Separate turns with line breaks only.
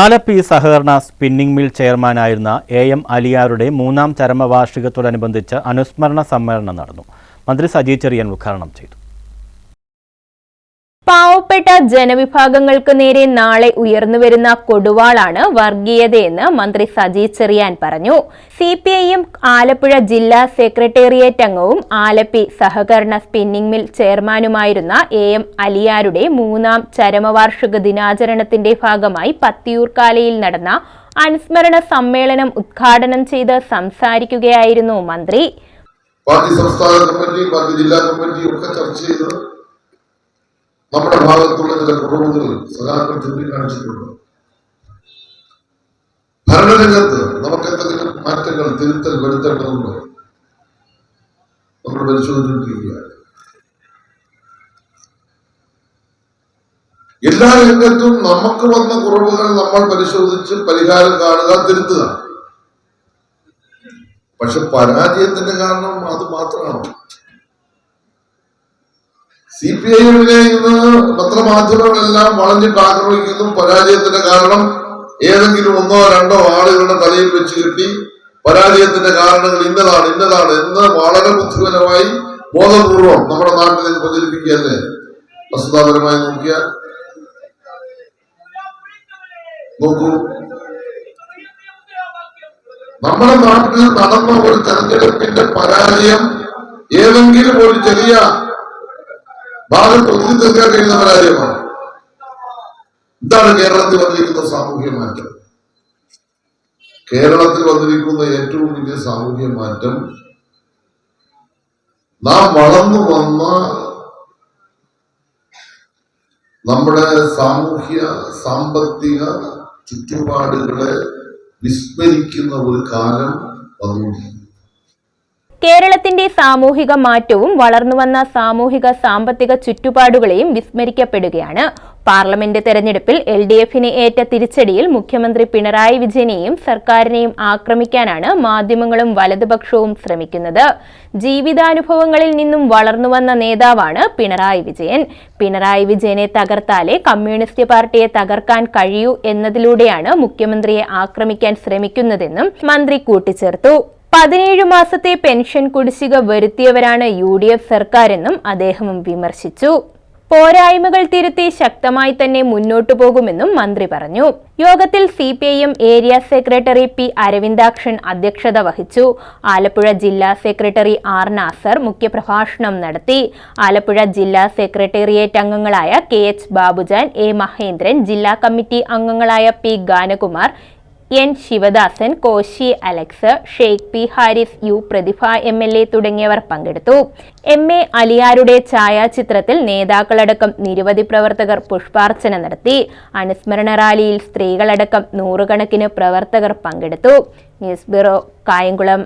ആലപ്പി സഹകരണ spinning mill ചെയർമാനായിരുന്ന A M അലിയാരുടെ മൂന്നാം ചരമവാർഷികത്തോടനുബന്ധിച്ച് അനുസ്മരണ സമ്മേളനം നടന്നു. മന്ത്രി സജി ചെറിയൻ ഉദ്ഘാടനം ചെയ്തു.
പാവപ്പെട്ട ജനവിഭാഗങ്ങൾക്ക് നേരെ നാളെ ഉയർന്നുവരുന്ന കൊടുവാളാണ് വർഗീയതയെന്ന് മന്ത്രി സജി ചെറിയാൻ പറഞ്ഞു. സി പി ഐഎം ആലപ്പുഴ ജില്ലാ സെക്രട്ടേറിയറ്റ് അംഗവും ആലപ്പി സഹകരണ സ്പിന്നിംഗ് മിൽ ചെയർമാനുമായിരുന്ന എ എം അലിയാരുടെ മൂന്നാം ചരമവാർഷിക ദിനാചരണത്തിന്റെ ഭാഗമായി പത്തിയൂർക്കാലയിൽ നടന്ന അനുസ്മരണ സമ്മേളനം ഉദ്ഘാടനം ചെയ്ത് സംസാരിക്കുകയായിരുന്നു മന്ത്രി.
പാർട്ടി സംസ്ഥാന കമ്മിറ്റി പാർട്ടി ജില്ലാ കമ്മിറ്റി ഒക്കെ ചർച്ച നമ്മുടെ ഭാഗത്തുള്ള ചില കുറവുകൾ സഹാക്കൾ ചൂണ്ടിക്കാണിച്ചിട്ടുണ്ട്. ഭരണരംഗത്ത് നമുക്ക് എന്തെങ്കിലും മാറ്റങ്ങൾ തിരുത്തൽ വരുത്തേണ്ടതുണ്ട് നമ്മൾ പരിശോധിച്ചിരിക്കുക എല്ലാ രംഗത്തും നമുക്ക് വന്ന കുറവുകൾ നമ്മൾ പരിശോധിച്ച് പരിഹാരം കാണുക തിരുത്തുക. പക്ഷെ പരാജയത്തിന്റെ കാരണം അത് മാത്രമാണ്. സി പി ഐഎമ്മിനെ എമ്മിനെ ഇന്ന് പത്രമാധ്യമങ്ങളെല്ലാം വളഞ്ഞിട്ട് ആക്രമിക്കുന്നു. പരാജയത്തിന്റെ കാരണം ഏതെങ്കിലും ഒന്നോ രണ്ടോ ആളുകളുടെ തലയിൽ വെച്ച് കെട്ടി പരാജയത്തിന്റെ കാരണങ്ങൾ ഇന്നതാണ് ഇന്നതാണ് എന്ന് വളരെ ബുദ്ധിപരമായി ബോധപൂർവം നമ്മുടെ നാട്ടിൽ നിന്ന് പ്രചരിപ്പിക്കുകയല്ലേ? വസ്തുതാപരമായി നോക്കിയാൽ. നോക്കൂ. നമ്മുടെ നാട്ടിൽ നടന്ന ഒരു തെരഞ്ഞെടുപ്പിന്റെ പരാജയം ഏതെങ്കിലും ഒരു ചെറിയ ഭാഗത്ത് ഒതുക്കി തീർക്കാൻ കഴിയുന്ന പരാജയമാണ് എന്താണ് കേരളത്തിൽ വന്നിരിക്കുന്ന സാമൂഹ്യ മാറ്റം? കേരളത്തിൽ വന്നിരിക്കുന്ന ഏറ്റവും വലിയ സാമൂഹ്യ മാറ്റം നാം വളർന്നു വന്ന നമ്മുടെ സാമൂഹ്യ സാമ്പത്തിക ചുറ്റുപാടുകളെ വിസ്മരിക്കുന്ന ഒരു കാലം വന്നുകൊണ്ടിരിക്കുന്നു.
കേരളത്തിന്റെ സാമൂഹിക മാറ്റവും വളർന്നുവന്ന സാമൂഹിക സാമ്പത്തിക ചുറ്റുപാടുകളെയും വിസ്മരിക്കപ്പെടുകയാണ്. പാർലമെന്റ് തെരഞ്ഞെടുപ്പിൽ എൽ ഡി എഫിന് ഏറ്റ തിരിച്ചടിയിൽ മുഖ്യമന്ത്രി പിണറായി വിജയനെയും സർക്കാരിനെയും ആക്രമിക്കാനാണ് മാധ്യമങ്ങളും വലതുപക്ഷവും ശ്രമിക്കുന്നത്. ജീവിതാനുഭവങ്ങളിൽ നിന്നും വളർന്നുവന്ന നേതാവാണ് പിണറായി വിജയൻ. പിണറായി വിജയനെ തകർത്താലേ കമ്മ്യൂണിസ്റ്റ് പാർട്ടിയെ തകർക്കാൻ കഴിയൂ എന്നതിലൂടെയാണ് മുഖ്യമന്ത്രിയെ ആക്രമിക്കാൻ ശ്രമിക്കുന്നതെന്നും മന്ത്രി കൂട്ടിച്ചേർത്തു. പതിനേഴ് മാസത്തെ പെൻഷൻ കുടിശ്ശിക വരുത്തിയവരാണ് യു ഡി എഫ് സർക്കാരെന്നും അദ്ദേഹം വിമർശിച്ചു. പോരായ്മകൾ തിരുത്തി ശക്തമായി തന്നെ മുന്നോട്ടു പോകുമെന്നും മന്ത്രി പറഞ്ഞു. യോഗത്തിൽ C P I M area secretary P Aravindakshan അധ്യക്ഷത വഹിച്ചു. ആലപ്പുഴ ജില്ലാ സെക്രട്ടറി ആർ നാസർ മുഖ്യപ്രഭാഷണം നടത്തി. ആലപ്പുഴ ജില്ലാ സെക്രട്ടേറിയറ്റ് അംഗങ്ങളായ K H Babujan A Mahendran ജില്ലാ കമ്മിറ്റി അംഗങ്ങളായ P Ganakumar N Sivadasan Koshy Alex Sheikh P Haris U Prathibha M L A തുടങ്ങിയവർ പങ്കെടുത്തു. എം എ അലിയാരുടെ ഛായാചിത്രത്തിൽ നേതാക്കളടക്കം നിരവധി പ്രവർത്തകർ പുഷ്പാർച്ചന നടത്തി. അനുസ്മരണ റാലിയിൽ സ്ത്രീകളടക്കം നൂറുകണക്കിന് പ്രവർത്തകർ പങ്കെടുത്തു. News bureau Kayamkulam.